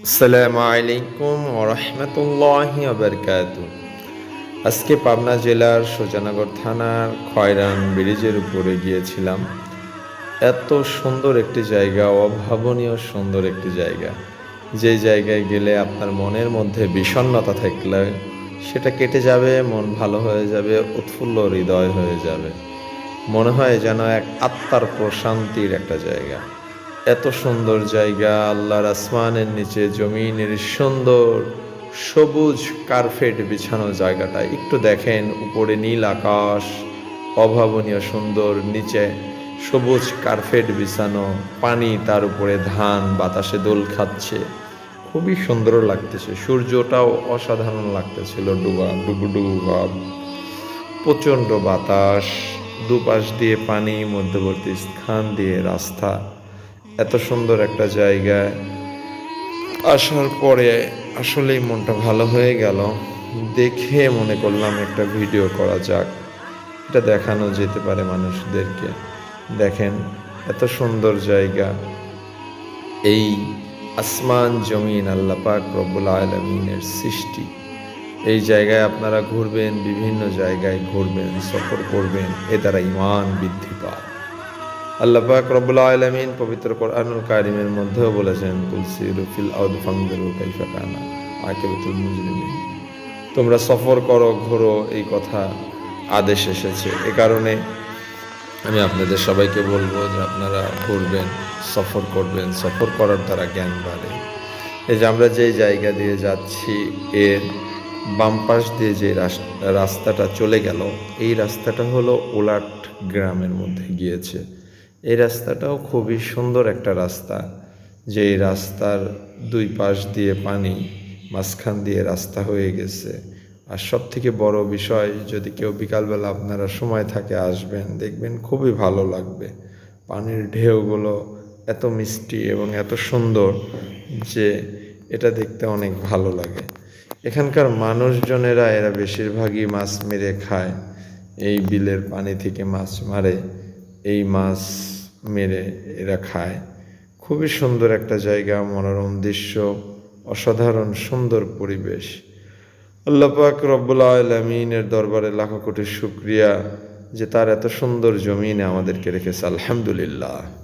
আসসালামু আলাইকুম ওরহমতুল্লাহ আবরকাত আজকে পাবনা জেলার সোজানগর থানার খয়রান ব্রিজের উপরে গিয়েছিলাম। এত সুন্দর একটি জায়গা, অভাবনীয় সুন্দর একটি জায়গা। যে জায়গায় গেলে আপনার মনের মধ্যে বিষণ্ণতা থাকলে সেটা কেটে যাবে, মন ভালো হয়ে যাবে, উৎফুল্ল হৃদয় হয়ে যাবে। মনে হয় যেন এক আত্মার প্রশান্তির একটা জায়গা। এত সুন্দর জায়গা, আল্লাহর আসমানের নিচে, জমিনের সুন্দর, সবুজ কার্পেট বিছানো জায়গাটা। একটু দেখেন, উপরে নীল আকাশ, অভাবনীয় সুন্দর, নিচে সবুজ কার্পেট বিছানো, পানি তার উপরে ধান, বাতাসে দোল খাচ্ছে। খুবই সুন্দর লাগতেছে। সূর্যটাও অসাধারণ লাগতেছিল, ডুবা ডুবু ডুবু ভাব প্রচণ্ড বাতাস, দুপাশ দিয়ে পানি, মধ্যবর্তী স্থান দিয়ে রাস্তা। এত সুন্দর একটা জায়গায় আসার পরে আসলেই মনটা ভালো হয়ে গেল। দেখে মনে করলাম একটা ভিডিও করা যাক। এটা দেখানো যেতে পারে মানুষদেরকে। দেখেন, এত সুন্দর জায়গা। এই আসমান জমিন আল্লাহ পাক রব্বুল আলমিনের সৃষ্টি। এই জায়গায় আপনারা ঘুরবেন, বিভিন্ন জায়গায় ঘুরবেন, সফর করবেন। এ দ্বারা ইমান বৃদ্ধি পায়। আল্লাহ পাক রব্বুল আলমিন পবিত্র কোরআনুল কারিমের মধ্যেও বলেছেন তুলসি রুফিল আউদ ফাংদরু কাইফা কানা মুজরিমিন। তোমরা সফর করো, ঘোরো, এই কথা আদেশ এসেছে। এ কারণে আমি আপনাদের সবাইকে বলব যে আপনারা ঘুরবেন, সফর করবেন। সফর করার দ্বারা জ্ঞান বাড়ে। এই যে আমরা যেই জায়গা দিয়ে যাচ্ছি, এর বাম পাশ দিয়ে যে রাস- রাস্তাটা চলে গেল, এই রাস্তাটা হলো ওলাট গ্রামের মধ্যে গিয়েছে। এই রাস্তাটাও খুবই সুন্দর একটা রাস্তা, যে রাস্তার দুই পাশ দিয়ে পানি মাঝখান দিয়ে রাস্তা হয়ে গেছে। আর সব থেকে বড় বিষয়, যদি কেউ বিকালবেলা আপনারা সময় থাকে আসবেন, দেখবেন খুবই ভালো লাগবে। পানির ঢেউগুলো এত মিষ্টি এবং এত সুন্দর যে এটা দেখতে অনেক ভালো লাগে। এখানকার মানুষজনেরা এরা বেশিরভাগই মাছ মেরে খায়। এই বিলের পানি থেকে মাছ মারে। এই মাছ মেরে এরা খায়। খুবই সুন্দর একটা জায়গা, মনোরম দৃশ্য, অসাধারণ সুন্দর পরিবেশ। আল্লাহ পাক রব্বুল আলমিনের দরবারে লাখো কোটি শুক্রিয়া যে তার এত সুন্দর জমিনে আমাদেরকে রেখেছে। আলহামদুলিল্লাহ।